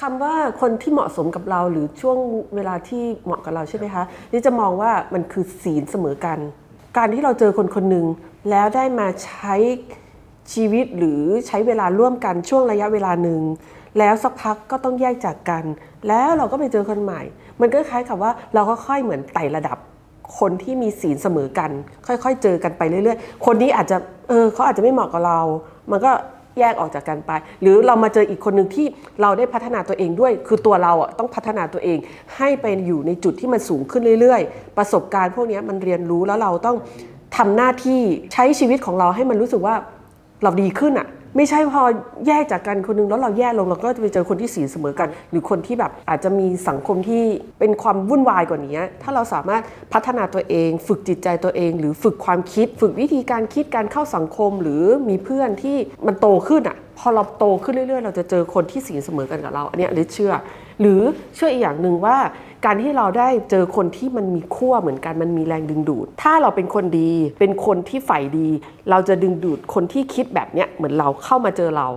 คำว่าคนที่เหมาะสมกับเราหรือช่วงเวลาที่เหมาะกับเราใช่ไหมคะนี่จะมองว่ามันคือศีลเสมอกัน การที่เราเจอคนคนหนึ่งแล้วได้มาใช้ชีวิตหรือใช้เวลาร่วมกันช่วงระยะเวลาหนึ่งแล้วสักพักก็ต้องแยกจากกัน แล้วเราก็ไปเจอคนใหม่ มันก็คล้ายกับว่าเราก็ค่อยเหมือนไต่ระดับ คนที่มีศีลเสมอกัน ค่อยๆ เจอกันไปเรื่อยๆ คนนี้อาจจะเออเขาอาจจะไม่เหมาะกับเรา มันก็ แยกออกจากกันไป หรือเรามาเจออีกคนหนึ่งที่เราได้พัฒนาตัวเองด้วย คือตัวเราอะต้องพัฒนาตัวเอง ให้ไปอยู่ในจุดที่มันสูงขึ้นเรื่อย ๆ ประสบการณ์พวกนี้มันเรียนรู้แล้วเราต้องทำหน้าที่ใช้ชีวิตของเราให้มันรู้สึกว่าเราดีขึ้นอะ ไม่ใช่พอแยกจากกันคนหนึงแล้วเราแย่ลงเราก็จะไปเจอคนที่สีเสมอกัน หรือคนที่แบบอาจจะมีสังคมที่เป็นความวุ่นวายกว่านี้ ถ้าเราสามารถพัฒนาตัวเอง ฝึกจิตใจตัวเอง หรือฝึกความคิด ฝึกวิธีการคิดการเข้าสังคมหรือมีเพื่อนที่มันโตขึ้นอะพอเราโตขึ้นเรื่อยๆ เราจะเจอคนที่สีเสมอกันกับเรา อันนี้ลิเชื่อ หรือเชื่ออีกอย่างหนึ่งว่า การที่เราได้เจอคนที่มันมีขั้วเหมือนกันมันมีแรงดึงดูด ถ้าเราเป็นคนดี เป็นคนที่ใฝ่ดี เราจะดึงดูดคนที่คิดแบบเนี้ยเหมือนเราเข้ามาเจอเรา